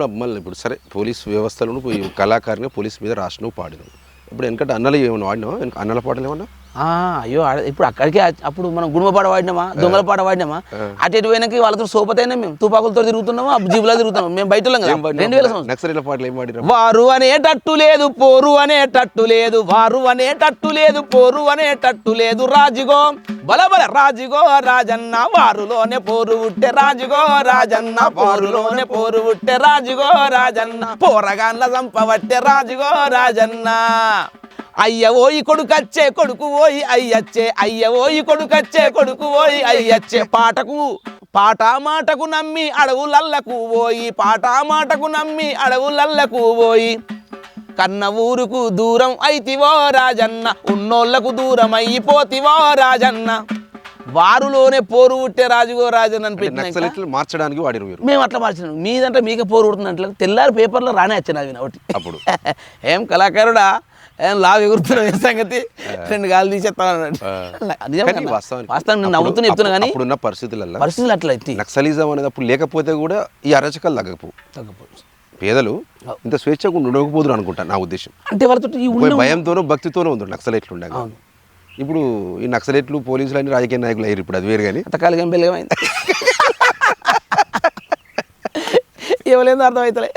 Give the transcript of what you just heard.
ఇప్పుడు మళ్ళీ ఇప్పుడు సరే పోలీస్ వ్యవస్థలో పోయి కళాకారునిగా పోలీస్ మీద రాసినావు పాడినావు ఇప్పుడు వెనకట అన్నలు ఏమైనా వాడినావు? వెనక అన్నల పాటలు ఏమన్నా అయ్యో ఇప్పుడు అక్కడికే అప్పుడు మనం గుడుమ పాట వాడినామా దొంగల పాట వాడినామా అటు ఇటు పోయినాకి వాళ్ళతో సోపతైనా మేము. తుపాకులతో తిరుగుతున్నామా జీబులా తిరుగుతున్నాం మేము బయట? రెండు వేల సంవత్సరం. వారు అనేటట్టు లేదు పోరు అనేటట్టు లేదు వారు అనేటట్టు లేదు పోరు అనేటట్టు లేదు రాజుగో. బలబల రాజుగో రాజన్న వారులోనే పోరు ఉట్టే రాజుగో రాజన్న పోరులోనే పోరు ఉట్టే రాజుగో రాజన్న పోరగాన్ల సంపవట్టే రాజుగో రాజన్న. అయ్య ఓయి కొడుకచ్చే కొడుకు ఓయి అయ్యచ్చే అయ్య ఓయి కొడుకచ్చే కొడుకు ఓయి అయ్యచ్చే. పాటకు పాట మాటకు నమ్మి అడవులల్లకు పోయి పాట మాటకు నమ్మి అడవులల్లకు పోయి కన్న ఊరుకు దూరం అయితివో రాజన్న ఉన్నోళ్ళకు దూరం అయిపోతివో రాజన్న. వారులోనే పోరు ఉట్టే రాజుగో రాజన్న అని నక్సలిట్లు మార్చడానికి వాడిరు మీరు మేము అట్లా మార్చినాం. మీదంటే మీకే పోరు ఉడుతున్నట్లు తెల్లారి పేపర్లో రానే వచ్చిన అవి ఒకటి. అప్పుడు. ఏం కళాకారుడా? ఏం లావు ఎగురుతున్నావు ఏ సంగతి? రెండు గాలు తీసేస్తాను వాస్తవం నేను చెప్తున్నా కానీ అప్పుడున్న పరిస్థితులలో పరిస్థితులు అట్లా ఎత్తి నక్సలిజం అనేది అప్పుడు లేకపోతే కూడా ఈ అరచకాలు తగ్గపోవచ్చు పేదలు ఇంత స్వేచ్ఛగా ఉండకపోదురు అనుకుంటా నా ఉద్దేశం. అంటే వాళ్ళతో భయంతోనూ భక్తితోనూ ఉంది నక్సలైట్లు ఉండగా. ఇప్పుడు ఈ నక్సలైట్లు పోలీసులు అని రాజకీయ నాయకులు అయ్యారు ఇప్పుడు అది వేరు కానీ. అంతకాలిగా బెల్లమైంది ఇవ్వలేదు అర్థమవుతలే